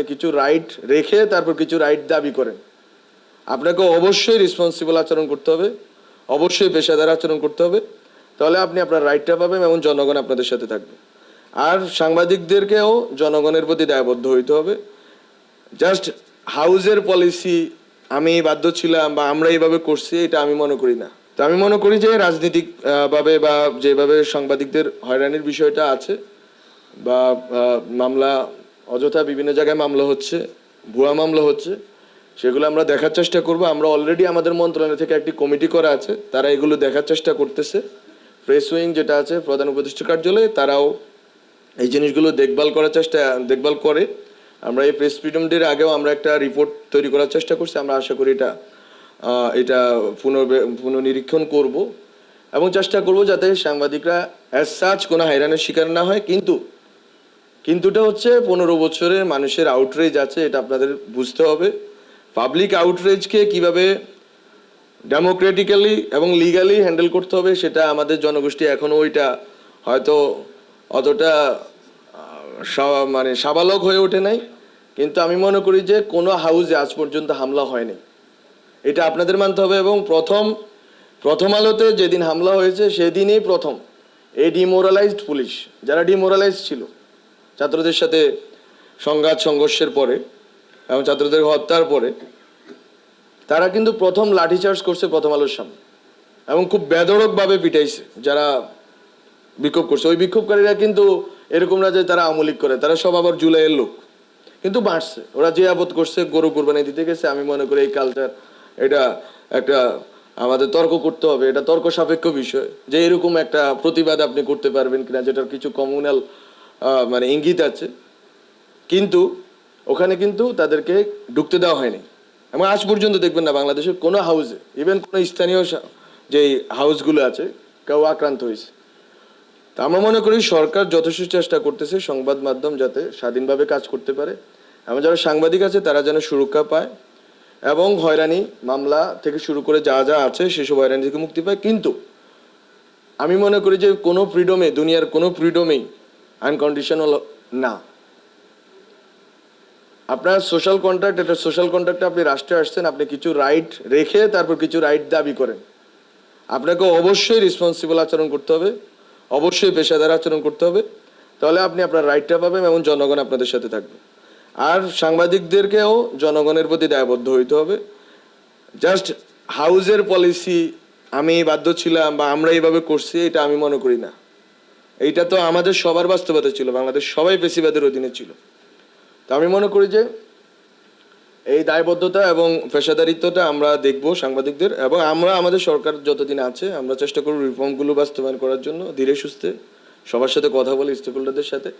আপনি কিছু রাইট রেখে তারপর কিছু রাইট দাবি করেন। আপনাকে অবশ্যই রেসপন্সিবল আচরণ করতে হবে, অবশ্যই পেশাদার আচরণ করতে হবে, তাহলে আপনি আপনার রাইটটা পাবেন এবং জনগণ আপনাদের সাথে থাকবে। আর সাংবাদিকদেরকেও জনগণের প্রতি দায়বদ্ধ হইতে হবে। জাস্ট হাউজের পলিসি আমি বাধ্য ছিলাম বা আমরা এইভাবে করছি, এটা আমি মনে করি না। তো আমি মনে করি যে রাজনীতিক ভাবে বা যেভাবে সাংবাদিকদের হয়রানির বিষয়টা আছে বা মামলা অযথা বিভিন্ন জায়গায় মামলা হচ্ছে, ভুয়া মামলা হচ্ছে, সেগুলো আমরা দেখার চেষ্টা করব। আমরা অলরেডি আমাদের মন্ত্রণালয় থেকে একটি কমিটি করা আছে, তারা এগুলো দেখার চেষ্টা করতেছে। প্রেস উইং যেটা আছে, প্রধান উপদেষ্টা কার্যালয়ে, তারাও এই জিনিসগুলো দেখভাল করার চেষ্টা, দেখভাল করে। আমরা এই প্রেস ফ্রিডম ডের আগেও আমরা একটা রিপোর্ট তৈরি করার চেষ্টা করছি, আমরা আশা করি এটা এটা পুনর পুনর্নিরীক্ষণ করব। এবং চেষ্টা করব যাতে সাংবাদিকরা অ্যাজ সাচ কোনো হাইরানের শিকার না হয়, কিন্তু কিন্তুটা হচ্ছে পনেরো বছরের মানুষের আউটরেজ আছে, এটা আপনাদের বুঝতে হবে। পাবলিক আউটরেজকে কীভাবে ডেমোক্রেটিক্যালি এবং লিগালি হ্যান্ডেল করতে হবে, সেটা আমাদের জনগোষ্ঠী এখনও ওইটা হয়তো অতটা মানে সাবালক হয়ে ওঠে নাই। কিন্তু আমি মনে করি যে কোনো হাউসে আজ পর্যন্ত হামলা হয়নি। এটা আপনাদের মানতে হবে এবং প্রথম প্রথম আলোতে যেদিন হামলা হয়েছে সেদিনই প্রথম। এই ডিমোরালাইজড পুলিশ, যারা ডিমোরালাইজ ছিল। ছাত্রদের সাথে সংঘাত, সংঘর্ষের পরে এবং ছাত্রদের হত্যার পরে তারা কিন্তু প্রথম লাঠিচার্জ করছে প্রথম আলোর সামনে এবং খুব বেদরকভাবে পিটাইছে, যারা বিক্ষোভ করছে। ওই বিক্ষোভকারীরা কিন্তু এরকম না যে তারা আমলিক করে, তারা সব আবার জুলাইয়ের লোক। কিন্তু বাঁচছে ওরা যে আবদ করছে, গরু কোরবানি দিতে গেছে। আমি মনে করি এই কালচার এটা একটা আমাদের তর্ক করতে হবে, এটা তর্ক সাপেক্ষ বিষয়। যে এরকম একটা প্রতিবাদ আপনি করতে পারবেন কিনা, যেটার কিছু কমিউনাল মানে ইঙ্গিত আছে। কিন্তু ওখানে কিন্তু তাদেরকে ঢুকতে দেওয়া হয়নি। এবং আজ পর্যন্ত দেখবেন না বাংলাদেশের কোনো হাউসে ইভেন কোনো স্থানীয় যে হাউসগুলো আছে, কেউ আক্রান্ত হয়েছে। তা আমরা মনে করি সরকার যথেষ্ট চেষ্টা করতেছে সংবাদ মাধ্যম যাতে স্বাধীনভাবে কাজ করতে পারে। এবং যারা সাংবাদিক আছে, তারা যেন সুরক্ষা পায় এবং হয়রানি মামলা থেকে শুরু করে যা যা আছে, সেসব হয়রানি থেকে মুক্তি পায়। কিন্তু আমি মনে করি যে কোনো ফ্রিডমে দুনিয়ার কোনো ফ্রিডমেই আনকন্ডিশনাল না। আপনার সোশ্যাল কন্ট্রাক্ট এটা সোশ্যাল কন্ট্রাক্টে আপনি রাষ্ট্রে আসছেন, আপনি কিছু রাইট রেখে তারপর কিছু রাইট দাবি করেন। আপনাকে অবশ্যই রেসপন্সিবল আচরণ করতে হবে, অবশ্যই পেশাদার আচরণ করতে হবে, তাহলে আপনি আপনার রাইটটা পাবেন এবং জনগণ আপনাদের সাথে থাকবে। আর সাংবাদিকদেরকেও জনগণের প্রতি দায়বদ্ধ হইতে হবে। জাস্ট হাউজের পলিসি আমি বাধ্য ছিলাম বা আমরা এইভাবে করছি, এটা আমি মনে করি না। এইটা তো আমাদের সবার বাস্তবতা ছিল, বাংলাদেশ সবাই পেশিবাদের অধীনে ছিল। তো আমি মনে করি যে এই দায়বদ্ধতা এবং পেশাদারিত্বটা আমরা দেখব সাংবাদিকদের এবং আমরা, আমাদের সরকার যতদিন আছে, আমরা চেষ্টা করব রিফর্মগুলো বাস্তবায়ন করার জন্য, ধীরে সুস্থে, সবার সাথে কথা বলে স্টেকহোল্ডারদের সাথে,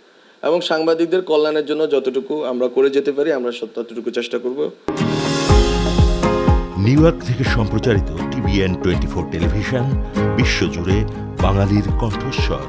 এবং সাংবাদিকদের কল্যাণের জন্য যতটুকু আমরা করে যেতে পারি, আমরা ততটুকু চেষ্টা করব। নিউ ইয়র্ক থেকে সম্প্রচারিত টিভিএন টোয়েন্টি ফোর টেলিভিশন বিশ্বজুড়ে বাঙালির কণ্ঠস্বর।